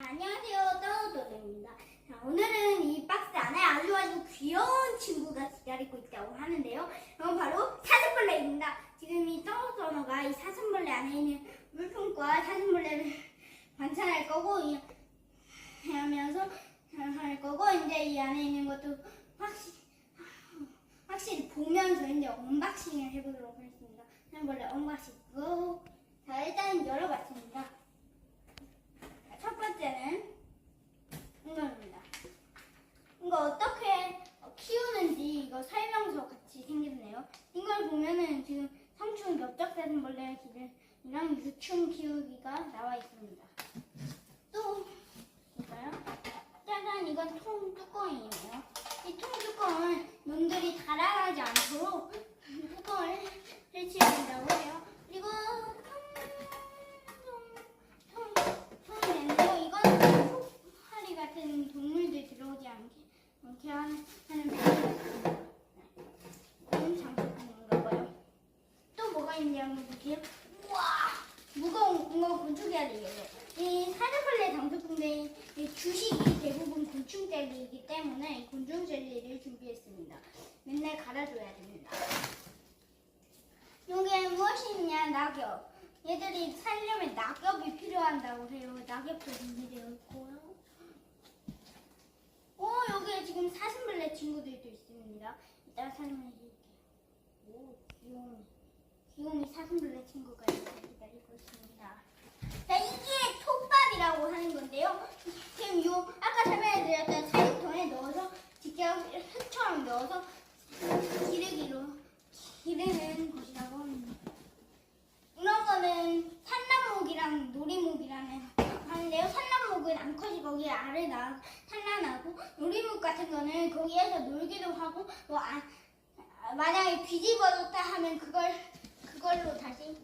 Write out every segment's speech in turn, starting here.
안녕하세요, 떠우도입니다. 자, 오늘은 이 박스 안에 아주 아주 귀여운 친구가 기다리고 있다고 하는데요. 이건 바로 사슴벌레입니다. 지금 이 떠우도너가 이 사슴벌레 안에 있는 물품과 사슴벌레를 관찰할 거고, 이, 하면서 할 거고, 이제 이 안에 있는 것도 확실히, 확실히 보면서 이제 언박싱을 해보도록 하겠습니다. 사슴벌레 언박싱 고! 자, 일단 열어봤습니다. 번째는 이거입니다. 이거 어떻게 키우는지 이거 설명서 같이 생겼네요. 이걸 보면은 지금 성충 엽적사슴벌레 기준이랑 유충 키우기가 나와 있습니다. 또 볼까요? 짜잔 이건 통 뚜껑이에요. 이 통 뚜껑은 놈들이 달아나지 않도록 뚜껑을 설치해야 된다고 해요. 그리고 통, 통, 통 있는데요. 이건 소파리 같은 동물들 들어오지 않게, 않게 하는, 하는 배입니다. 이건 장식품인가 봐요. 또 뭐가 있는지 한번 볼게요. 우와! 무거운, 무거운 곤충짜리예요. 이 사자벌레 장식품의 이 주식이 대부분 곤충짜리이기 때문에 이 곤충짜리를 준비했습니다. 맨날 갈아줘야 됩니다. 이게 무엇이 있냐? 낙엽. 얘들이 살려면 낙엽이 필요한다고 해요. 낙엽도 준비되어 있고요. 오, 여기에 지금 사슴벌레 친구들도 있습니다. 이따 설명해드릴게요. 오, 귀요미. 귀요미 사슴벌레 친구가 있습니다. 자, 이게 톱밥이라고 하는 건데요. 지금 요, 아까 설명해드렸던 사육통에 넣어서 직접 흙처럼 넣어서 기르기로, 기르는 것이라고 합니다. 이런 거는 산란목이랑 놀이목이라는 하는데요. 산란목은 암컷이 거기에 알을 낳아 산란하고 놀이목 같은 거는 거기에서 놀기도 하고 뭐 아, 아, 만약에 뒤집어졌다 하면 그걸 그걸로 다시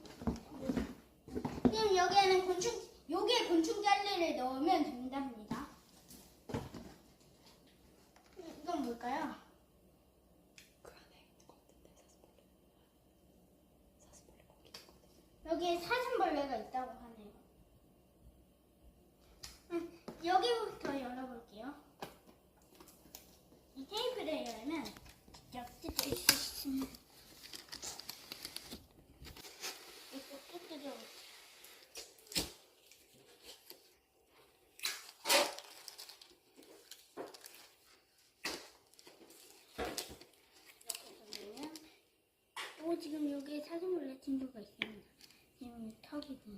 지금 여기에는 곤충 여기에 곤충 젤리를 넣으면 된답니다. 이건 뭘까요? 여기에 사슴벌레가 있다고 하네요. 음, 여기부터 열어볼게요. 이 테이프를 열면 있습니다. 이렇게 또 지금 여기에 사슴벌레 친구가 있습니다. 지금 이 턱이 보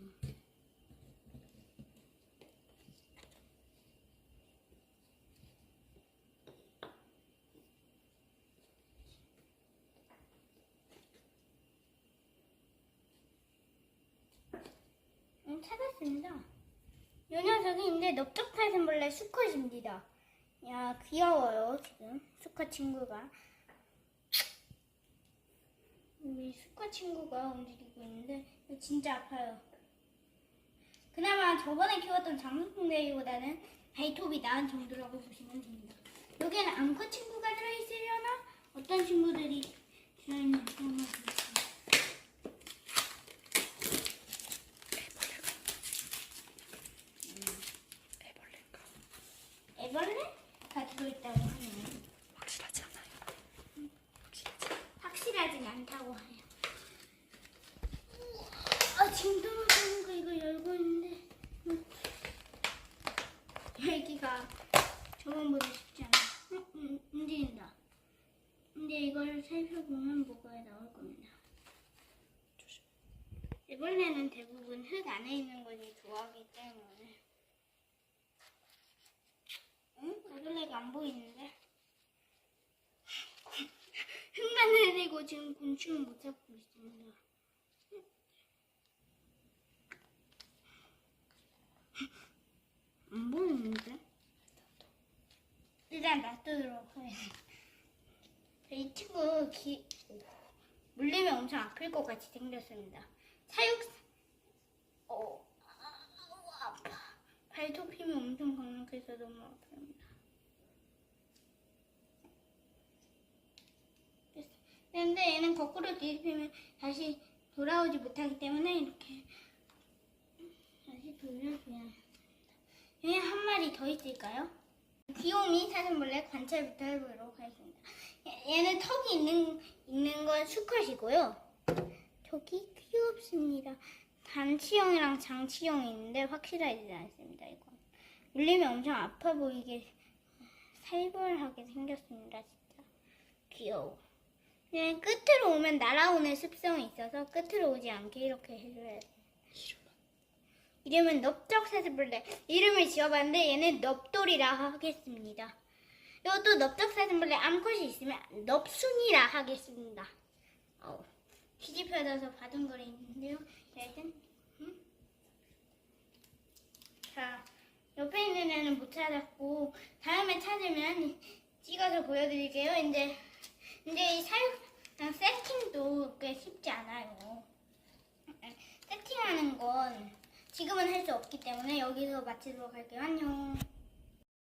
찾았습니다. 이 녀석이 이제 넓적사슴벌레 수컷입니다. 야 귀여워요 지금 수컷 친구가 우리 수컷 친구가 움직이고 있는데 진짜 아파요. 그나마 저번에 키웠던 장수풍뎅이보다는 발톱이 나은 정도라고 보시면 됩니다. 여기에는 암컷 친구가 들어있으려나 어떤 친구들이 들어있는지 한번 보겠습니다. 애벌레인가? 애벌레가 들어있다고 하네요. 확실하지 않아요. 확실하지 않아요. 확실하진 않다고 해요. 아 지금 떨어지는 거 이거 열고 있는데 음. 열기가 저번보다 쉽지 않아. 음, 음, 움직인다. 근데 이걸 살펴보면 뭐가 나올 겁니다. 조심. 애벌레는 대부분 흙 안에 있는 것이 좋아하기 때문에 애벌레가 안 보이는데 흙만 내리고 지금 곤충을 못 잡고 있습니다. 안 보이는데? 일단 놔두도록 해요. 이 친구 기, 물리면 엄청 아플 것 같이 생겼습니다. 사육, 어, 아, 아파. 발톱 힘이 엄청 강력해서 너무 아픕니다. 됐어. 근데 얘는 거꾸로 뒤집히면 다시 돌아오지 못하기 때문에 이렇게 다시 돌려줘야 합니다. 얘한 마리 더 있을까요? 귀요미 사슴벌레 관찰부터 해보도록 하겠습니다. 얘- 얘는 턱이 있는, 있는 건 수컷이고요. 저기 귀엽습니다. 단치형이랑 장치형이 있는데 확실하지 않습니다. 이건 물리면 엄청 아파 보이게 살벌하게 생겼습니다. 진짜 귀여워. 그냥 끝으로 오면 날아오는 습성이 있어서 끝으로 오지 않게 이렇게 해줘야 돼. 이름은 이름은 넓적 사슴벌레. 이름을 지어봤는데 얘는 넙돌이라 하겠습니다. 이것도 넓적 사슴벌레 암컷이 있으면 넙순이라 하겠습니다. 어우, 뒤집혀져서 바둥거리는데요. 여튼 음? 자, 옆에 있는 애는 못 찾았고 다음에 찾으면 찍어서 보여드릴게요. 이제 이제 이 사육 세팅도 꽤 쉽지 않아요. 세팅하는 건 지금은 할 수 없기 때문에 여기서 마치도록 할게요. 안녕.